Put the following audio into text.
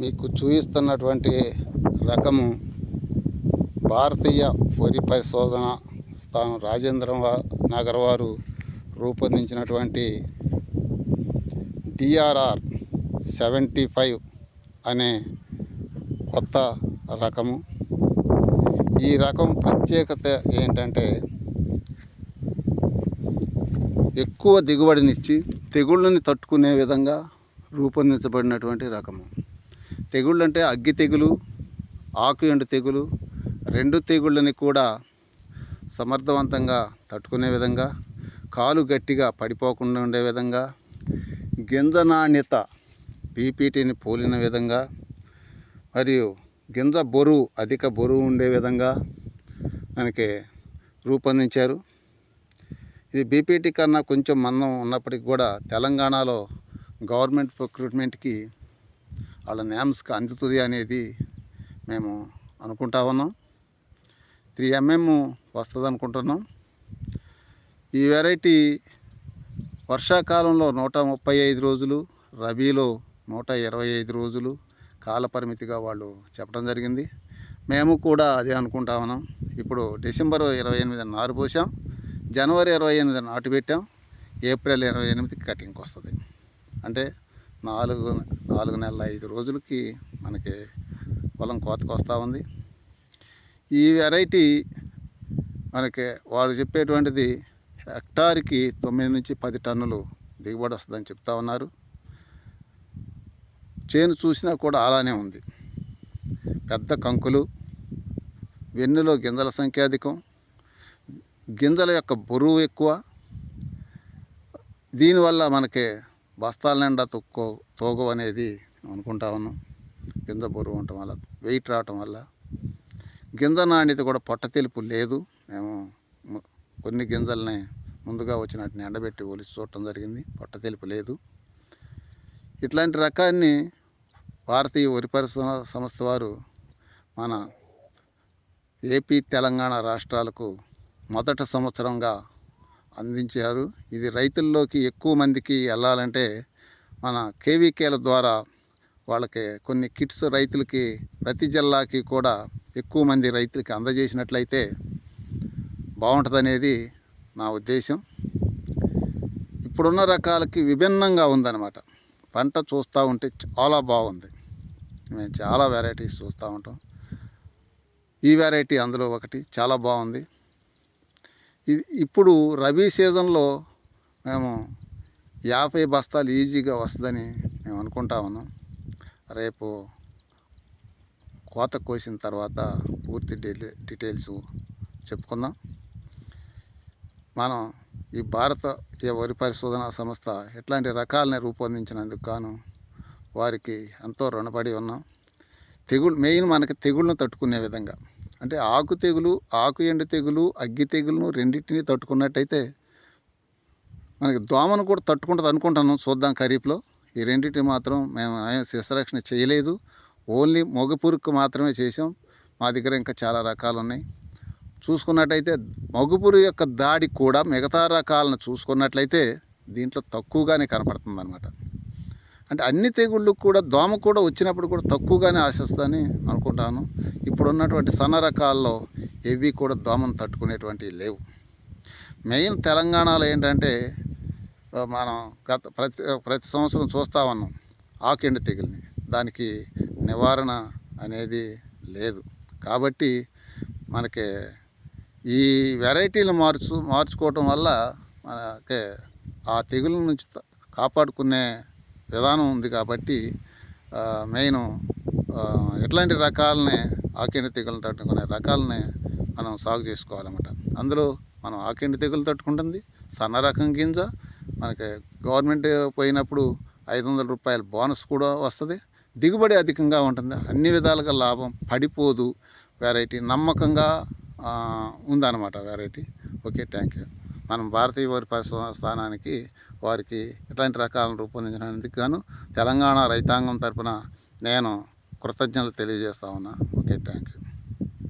మీకు చూపిస్తున్నటువంటి రకము భారతీయ వరి పరిశోధన స్థానం రాజేంద్ర నగర్ వారు రూపొందించినటువంటి డిఆర్ఆర్ సెవెంటీ ఫైవ్ అనే కొత్త రకము. ఈ రకం ప్రత్యేకత ఏంటంటే ఎక్కువ దిగుబడినిచ్చి తెగుళ్ళని తట్టుకునే విధంగా రూపొందించబడినటువంటి రకము. తెగుళ్ళు అంటే అగ్గి తెగులు ఆకు ఎండు తెగులు రెండు తెగుళ్ళని కూడా సమర్థవంతంగా తట్టుకునే విధంగా కాలు గట్టిగా పడిపోకుండా ఉండే విధంగా గింజ నాణ్యత పీపీటీని పోలిన విధంగా మరియు గింజ బరువు అధిక బరువు ఉండే విధంగా మనకి రూపొందించారు. ఇది బీపీటీ కన్నా కొంచెం మందం ఉన్నప్పటికీ కూడా తెలంగాణలో గవర్నమెంట్ ప్రొక్రూట్మెంట్కి వాళ్ళ నేమ్స్కి అందుతుంది అనేది మేము అనుకుంటా ఉన్నాం. త్రీ ఎంఎం వస్తుంది అనుకుంటున్నాం ఈ వెరైటీ వర్షాకాలంలో నూట ముప్పై ఐదు రోజులు రబీలో నూట ఇరవై ఐదు రోజులు కాలపరిమితిగా వాళ్ళు చెప్పడం జరిగింది. మేము కూడా అదే అనుకుంటా ఉన్నాం. ఇప్పుడు డిసెంబర్ ఇరవై ఎనిమిది నారు పోసాం. జనవరి ఇరవై ఎనిమిది నాటు పెట్టాం. ఏప్రిల్ ఇరవై ఎనిమిదికి కటింగ్కి వస్తుంది. అంటే నాలుగు నాలుగు నెలల ఐదు రోజులకి మనకి పొలం కోతకు వస్తూ ఉంది. ఈ వెరైటీ మనకి వారు చెప్పేటువంటిది హెక్టార్కి తొమ్మిది నుంచి పది టన్నులు దిగుబడి వస్తుందని చెప్తా ఉన్నారు. చేను చూసినా కూడా అలానే ఉంది. పెద్ద కంకులు వెన్నులో గింజల సంఖ్య అధికం గింజల యొక్క బరువు ఎక్కువ. దీనివల్ల మనకి బస్తాల నిండా తొక్కో తోగు అనేది అనుకుంటా ఉన్నాం. గింజ బరువు ఉండటం వల్ల వెయిట్ రావటం వల్ల. గింజ నాణ్యత కూడా పొట్ట తెలుపు లేదు. మేము కొన్ని గింజల్ని ముందుగా వచ్చినట్టుని ఎండబెట్టి ఒలిచి చూడటం జరిగింది. పొట్ట తెలుపు లేదు. ఇట్లాంటి రకాన్ని భారతీయ వరి పరిశ్రమ సంస్థ వారు మన ఏపీ తెలంగాణ రాష్ట్రాలకు మొదటి సంవత్సరంగా అందించారు. ఇది రైతుల్లోకి ఎక్కువ మందికి వెళ్ళాలంటే మన కేవీకేల ద్వారా వాళ్ళకి కొన్ని కిట్స్ రైతులకి ప్రతి జిల్లాకి కూడా ఎక్కువ మంది రైతులకి అందజేసినట్లయితే బాగుంటుందనేది నా ఉద్దేశం. ఇప్పుడున్న రకాలకి విభిన్నంగా ఉందన్నమాట. పంట చూస్తూ ఉంటే చాలా బాగుంది మేము చాలా వెరైటీస్ చూస్తూ ఉంటాం. ఈ వెరైటీ అందులో ఒకటి చాలా బాగుంది ఇప్పుడు రబీ సీజన్లో మేము యాభై బస్తాలు ఈజీగా వస్తుందని మేము అనుకుంటా ఉన్నాం. రేపు కోత కోసిన తర్వాత పూర్తి డీటెయిల్స్ చెప్పుకుందాం. మనం ఈ భారత ఈ వరి పరిశోధన సంస్థ ఇట్లాంటి రకాలని రూపొందించినందుకు గాను వారికి ఎంతో రుణపడి ఉన్నాం. తెగులు మెయిన్ మనకి తెగుళ్ళను తట్టుకునే విధంగా. అంటే ఆకు తెగులు ఆకు ఎండు తెగులు అగ్గి తెగులను రెండింటిని తట్టుకున్నట్టయితే మనకి దోమను కూడా తట్టుకుంటుంది అనుకుంటాను చూద్దాం ఖరీఫ్లో. ఈ రెండింటిని మాత్రం మేము ఏం శిశరక్షణ చేయలేదు. ఓన్లీ మొగ పురుగుకు మాత్రమే చేసాం మా దగ్గర ఇంకా చాలా రకాలు ఉన్నాయి చూసుకున్నట్టయితే మగుపురు యొక్క దాడి కూడా మిగతా రకాలను చూసుకున్నట్లయితే దీంట్లో తక్కువగానే కనపడుతుంది అనమాట అంటే అన్ని తెగుళ్ళు కూడా దోమ కూడా వచ్చినప్పుడు కూడా తక్కువగానే ఆశిస్తుందని అనుకుంటాను. ఇప్పుడున్నటువంటి సన్న రకాల్లో ఏవి కూడా దోమను తట్టుకునేటువంటివి లేవు. మెయిన్ తెలంగాణలో ఏంటంటే మనం గత ప్రతి ప్రతి సంవత్సరం చూస్తూ ఉన్నాం ఆకెండు తెగుల్ని. దానికి నివారణ అనేది లేదు. కాబట్టి మనకి ఈ వెరైటీలు మార్చు మార్చుకోవటం వల్ల మనకి ఆ తెగుల నుంచి కాపాడుకునే విధానం ఉంది కాబట్టి మెయిన్ ఇట్లాంటి ఎట్లాంటి రకాలని తెగులు తట్టుకునే రకాలనే మనం సాగు చేసుకోవాలన్నమాట. అందులో మనం ఆకెండు తెగులు తట్టుకుంటుంది సన్న రకం గింజ మనకి గవర్నమెంట్ పోయినప్పుడు ఐదు వందల రూపాయల బోనస్ కూడా వస్తుంది. దిగుబడి అధికంగా ఉంటుంది అన్ని విధాలుగా లాభం పడిపోదు వెరైటీ నమ్మకంగా ఉందన్నమాట వెరైటీ ఓకే థ్యాంక్ యూ మనం భారతీయ వరి పరిశ్రమ స్థానానికి వారికి ఇట్లాంటి రకాలను రూపొందించడానికి గాను తెలంగాణ రైతాంగం తరపున నేను కృతజ్ఞతలు తెలియజేస్తా ఉన్నా. Okay thank you